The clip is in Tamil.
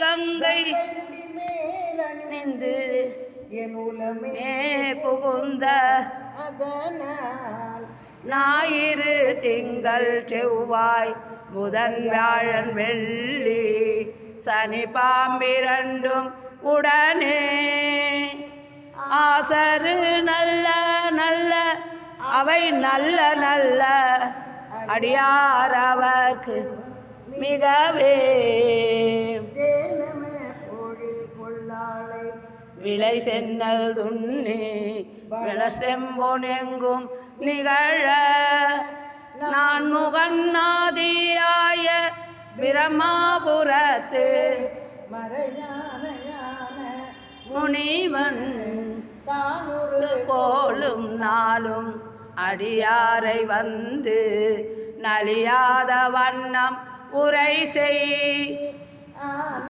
கங்கை நின்று என் உலமே புகுந்த அதனால் ஞாயிறு திங்கள் செவ்வாய் புதன் வியாழன் வெள்ளி சனி பாம்பிரண்டும் உடனே ஆசரு நல்ல நல்ல அவை நல்ல நல்ல அடியாரவர்க்கு மிகவே விலை சென்னல் துண்ணி விளசெம்பொன் எங்கும் நிகழ. நான் முகநாதியாய பிரமாபுரத்து முனிவன் தானொரு கோலும் நாளும் அடியாரை வந்து நலியாத வண்ணம் உரை செய்.